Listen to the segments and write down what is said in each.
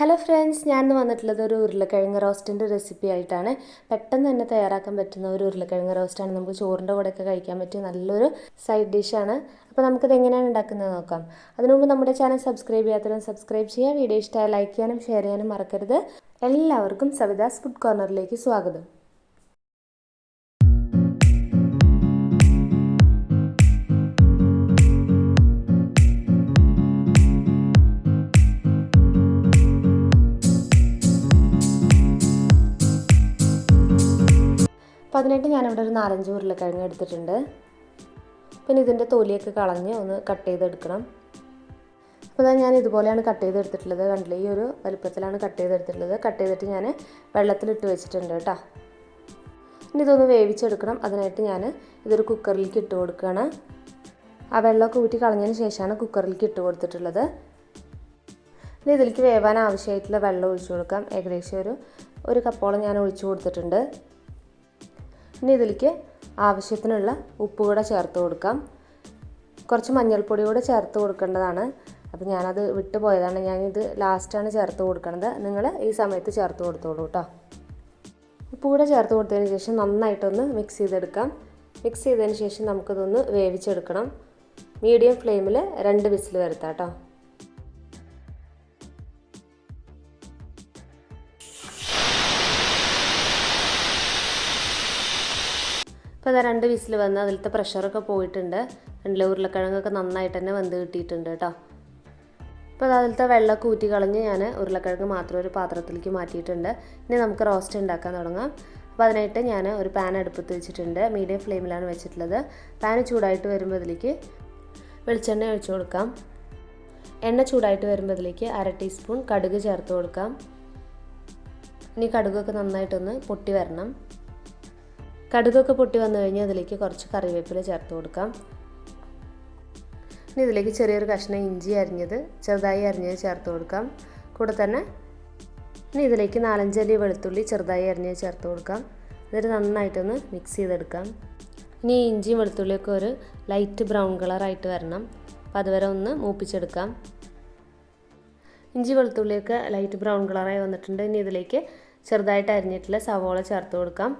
Hello friends ഞാൻ ഇന്ന് വന്നിട്ടുള്ളത് ഒരു ഉരുളക്കിഴങ്ങ് റോസ്റ്റിന്റെ റെസിപ്പി ആയിട്ടാണ്. പെട്ടെന്ന് തന്നെ തയ്യാറാക്കാൻ പറ്റുന്ന ഒരു ഉരുളക്കിഴങ്ങ് റോസ്റ്റാണ് നമുക്ക് ചോറിന്റെ കൂടെയൊക്കെ കഴിക്കാൻ പറ്റിയ നല്ലൊരു സൈഡ് ഡിഷാണ് അപ്പോൾ നമുക്കിത് എങ്ങനെയാണ് ഉണ്ടാക്കുന്നത് നോക്കാം. അതിനു മുമ്പ് നമ്മുടെ ചാനൽ സബ്സ്ക്രൈബ് ചെയ്യാത്തവരും സബ്സ്ക്രൈബ് ചെയ്യുക. വീഡിയോ ഇഷ്ടമായി ലൈക്ക് ചെയ്യാനും ഷെയർ ചെയ്യാനും മറക്കരുത്. എല്ലാവർക്കും സവിതാസ് ഫുഡ് കോർണറിലേക്ക് സ്വാഗതം. അതിനായിട്ട് ഞാനിവിടെ ഒരു നാലഞ്ച് ഉരുളക്കിഴങ്ങ് എടുത്തിട്ടുണ്ട്. പിന്നെ ഇതിന്റെ തൊലിയൊക്കെ കളഞ്ഞ് ഒന്ന് കട്ട് ചെയ്തെടുക്കണം. അപ്പോൾ ഞാൻ ഇതുപോലെയാണ് കട്ട് ചെയ്തെടുത്തിട്ടുള്ളത്. കണ്ടില്ലേ? ഈ ഒരു വലുപ്പത്തിലാണ് കട്ട് ചെയ്തെടുത്തിട്ടുള്ളത്. കട്ട് ചെയ്തിട്ട് ഞാൻ വെള്ളത്തിലിട്ട് വെച്ചിട്ടുണ്ട് കേട്ടോ. ഇനി ഇതൊന്ന് വേവിച്ചെടുക്കണം. അതിനായിട്ട് ഞാൻ ഇതൊരു കുക്കറിലേക്ക് ഇട്ട് കൊടുക്കുകയാണ്. ആ വെള്ളമൊക്കെ ഊറ്റി കളഞ്ഞതിന് ശേഷമാണ് കുക്കറിലേക്ക് ഇട്ട് കൊടുത്തിട്ടുള്ളത്. ഇനി ഇതിലേക്ക് വേവാൻ ആവശ്യമായിട്ടുള്ള വെള്ളം ഒഴിച്ചു കൊടുക്കാം. ഏകദേശം ഒരു ഒരു കപ്പോളം ഞാൻ ഒഴിച്ചു കൊടുത്തിട്ടുണ്ട്. ഇനി ഇതിലേക്ക് ആവശ്യത്തിനുള്ള ഉപ്പ് കൂടെ ചേർത്ത് കൊടുക്കാം. കുറച്ച് മഞ്ഞൾപ്പൊടി കൂടെ ചേർത്ത് കൊടുക്കേണ്ടതാണ്. അപ്പോൾ ഞാനത് വിട്ടുപോയതാണ് ഞാനിത് ലാസ്റ്റാണ് ചേർത്ത് കൊടുക്കുന്നത് നിങ്ങൾ ഈ സമയത്ത് ചേർത്ത് കൊടുത്തോളൂ കേട്ടോ ഉപ്പ് കൂടെ ചേർത്ത് കൊടുത്തതിന് ശേഷം നന്നായിട്ടൊന്ന് മിക്സ് ചെയ്തെടുക്കാം. മിക്സ് ചെയ്തതിന് ശേഷം നമുക്കിതൊന്ന് വേവിച്ചെടുക്കണം. മീഡിയം ഫ്ലെയിമിൽ രണ്ട് വിസിൽ വരുത്താം കേട്ടോ ഇപ്പോൾ അതാ രണ്ട് വിസിൽ വന്ന് അതിലത്തെ പ്രഷറൊക്കെ പോയിട്ടുണ്ട്. രണ്ടിലെ ഉരുളക്കിഴങ്ങൊക്കെ നന്നായിട്ട് തന്നെ വെന്ത് കിട്ടിയിട്ടുണ്ട് കേട്ടോ. അപ്പോൾ അതിലത്തെ വെള്ളമൊക്കെ ഊറ്റി കളഞ്ഞ് ഞാൻ ഉരുളക്കിഴങ്ങ് മാത്രം ഒരു പാത്രത്തിലേക്ക് മാറ്റിയിട്ടുണ്ട്. ഇനി നമുക്ക് റോസ്റ്റ് ഉണ്ടാക്കാൻ തുടങ്ങാം. അപ്പോൾ അതിനായിട്ട് ഞാൻ ഒരു പാൻ അടുപ്പത്ത് വെച്ചിട്ടുണ്ട്. മീഡിയം ഫ്ലെയിമിലാണ് വെച്ചിട്ടുള്ളത്. പാൻ ചൂടായിട്ട് വരുമ്പോൾ ഇതിലേക്ക് വെളിച്ചെണ്ണ ഒഴിച്ചു കൊടുക്കാം. എണ്ണ ചൂടായിട്ട് വരുമ്പോൾ ഇതിലേക്ക് അര ടീസ്പൂൺ കടുക് ചേർത്ത് കൊടുക്കാം. ഇനി കടുകൊക്കെ നന്നായിട്ടൊന്ന് പൊട്ടി വരണം. കടുകൊക്കെ പൊട്ടി വന്നു കഴിഞ്ഞാൽ അതിലേക്ക് കുറച്ച് കറിവേപ്പില ചേർത്ത് കൊടുക്കാം. ഇനി ഇതിലേക്ക് ചെറിയൊരു കഷ്ണം ഇഞ്ചി അരിഞ്ഞത് ചെറുതായി അരിഞ്ഞത് ചേർത്ത് കൊടുക്കാം. കൂടെ തന്നെ ഇനി ഇതിലേക്ക് നാലഞ്ചല്ലി വെളുത്തുള്ളി ചെറുതായി അരിഞ്ഞത് ചേർത്ത് കൊടുക്കാം. എന്നിട്ട് നന്നായിട്ടൊന്ന് മിക്സ് ചെയ്തെടുക്കാം. ഇനി ഇഞ്ചിയും വെളുത്തുള്ളിയൊക്കെ ഒരു ലൈറ്റ് ബ്രൗൺ കളറായിട്ട് വരണം. അപ്പോൾ അതുവരെ ഒന്ന് മൂപ്പിച്ചെടുക്കാം. ഇഞ്ചി വെളുത്തുള്ളിയൊക്കെ ലൈറ്റ് ബ്രൗൺ കളറായി വന്നിട്ടുണ്ട്. ഇനി ഇതിലേക്ക് ചെറുതായിട്ട് അരിഞ്ഞിട്ടുള്ള സവോള ചേർത്ത് കൊടുക്കാം.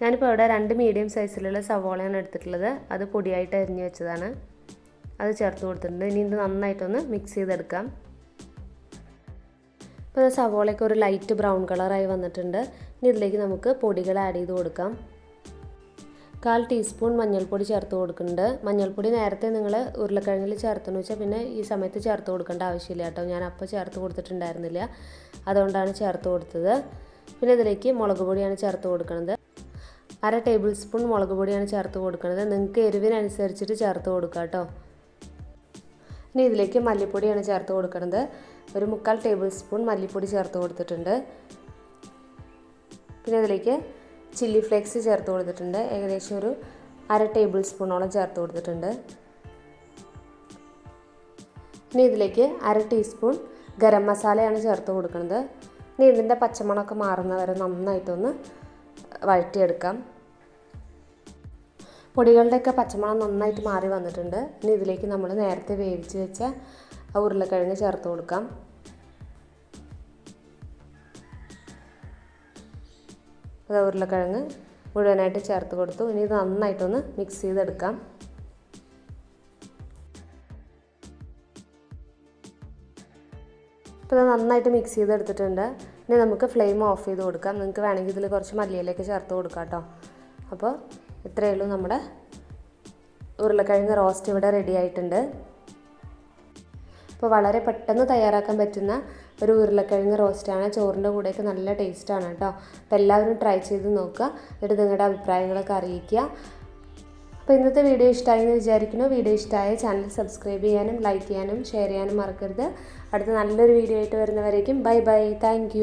ഞാനിപ്പോൾ ഇവിടെ രണ്ട് മീഡിയം സൈസിലുള്ള സവോളയാണ് എടുത്തിട്ടുള്ളത്. അത് പൊടിയായിട്ട് അരിഞ്ഞ് വെച്ചതാണ്. അത് ചേർത്ത് കൊടുത്തിട്ടുണ്ട്. ഇനി ഇത് നന്നായിട്ടൊന്ന് മിക്സ് ചെയ്തെടുക്കാം. ഇപ്പോൾ സവോളയൊക്കെ ഒരു ലൈറ്റ് ബ്രൗൺ കളറായി വന്നിട്ടുണ്ട്. ഇനി ഇതിലേക്ക് നമുക്ക് പൊടികൾ ആഡ് ചെയ്ത് കൊടുക്കാം. കാൽ ടീസ്പൂൺ മഞ്ഞൾപ്പൊടി ചേർത്ത് കൊടുക്കുന്നുണ്ട്. മഞ്ഞൾപ്പൊടി നേരത്തെ നിങ്ങൾ ഉരുളക്കിഴങ്ങിൽ ചേർത്തെന്ന് വെച്ചാൽ പിന്നെ ഈ സമയത്ത് ചേർത്ത് കൊടുക്കേണ്ട ആവശ്യമില്ല കേട്ടോ. ഞാൻ അപ്പോൾ ചേർത്ത് കൊടുത്തിട്ടുണ്ടായിരുന്നില്ല. അതുകൊണ്ടാണ് ചേർത്ത് കൊടുത്തത്. പിന്നെ ഇതിലേക്ക് മുളക് പൊടിയാണ് ചേർത്ത് കൊടുക്കുന്നത് അര ടേബിൾ സ്പൂൺ മുളക് പൊടിയാണ് ചേർത്ത് കൊടുക്കുന്നത്. നിങ്ങൾക്ക് എരിവിനനുസരിച്ചിട്ട് ചേർത്ത് കൊടുക്കുക കേട്ടോ. ഇനി ഇതിലേക്ക് മല്ലിപ്പൊടിയാണ് ചേർത്ത് കൊടുക്കുന്നത്. ഒരു മുക്കാൽ ടേബിൾ സ്പൂൺ മല്ലിപ്പൊടി ചേർത്ത് കൊടുത്തിട്ടുണ്ട്. പിന്നെ ഇതിലേക്ക് ചില്ലി ഫ്ലേക്സ് ചേർത്ത് കൊടുത്തിട്ടുണ്ട്. ഏകദേശം ഒരു അര ടേബിൾ സ്പൂണോളം ചേർത്ത് കൊടുത്തിട്ടുണ്ട്. ഇനി ഇതിലേക്ക് അര ടീസ്പൂൺ ഗരം മസാലയാണ് ചേർത്ത് കൊടുക്കുന്നത്. ഇനി ഇതിന്റെ പച്ചമണമൊക്കെ മാറുന്നവരെ നന്നായിട്ടൊന്ന് വഴറ്റിയെടുക്കാം. പൊടികളുടെയൊക്കെ പച്ചമണം നന്നായിട്ട് മാറി വന്നിട്ടുണ്ട്. ഇനി ഇതിലേക്ക് നമ്മൾ നേരത്തെ വേവിച്ച് വെച്ച ഉരുളക്കിഴങ്ങ് ചേർത്ത് കൊടുക്കാം. അത് ഉരുളക്കിഴങ്ങ് മുഴുവനായിട്ട് ചേർത്ത് കൊടുത്തു. ഇനി ഇത് നന്നായിട്ടൊന്ന് മിക്സ് ചെയ്തെടുക്കാം. ഇപ്പോൾ ഇത് നന്നായിട്ട് മിക്സ് ചെയ്തെടുത്തിട്ടുണ്ട്. ഇനി നമുക്ക് ഫ്ലെയിം ഓഫ് ചെയ്ത് കൊടുക്കാം. നിങ്ങൾക്ക് വേണമെങ്കിൽ ഇതിൽ കുറച്ച് മല്ലിയിലേക്ക് ചേർത്ത് കൊടുക്കാം കേട്ടോ. അപ്പോൾ ഇത്രയേ ഉള്ളൂ നമ്മുടെ ഉരുളക്കിഴങ്ങ് റോസ്റ്റ് ഇവിടെ റെഡി ആയിട്ടുണ്ട്. അപ്പോൾ വളരെ പെട്ടെന്ന് തയ്യാറാക്കാൻ പറ്റുന്ന ഒരു ഉരുളക്കിഴങ്ങ് റോസ്റ്റാണ് ചോറിന്റെ കൂടെയൊക്കെ നല്ല ടേസ്റ്റാണ് കേട്ടോ. അപ്പോൾ എല്ലാവരും ട്രൈ ചെയ്ത് നോക്കുക. എന്നിട്ട് നിങ്ങളുടെ അഭിപ്രായങ്ങളൊക്കെ അറിയിക്കുക. അപ്പോൾ ഇന്നത്തെ വീഡിയോ ഇഷ്ടമായി എന്ന് വിചാരിക്കുന്നു. വീഡിയോ ഇഷ്ടമായ ചാനൽ സബ്സ്ക്രൈബ് ചെയ്യാനും ലൈക്ക് ചെയ്യാനും ഷെയർ ചെയ്യാനും മറക്കരുത്. അടുത്ത നല്ലൊരു വീഡിയോ ആയിട്ട് വരുന്നവരേക്കും ബൈ ബൈ താങ്ക്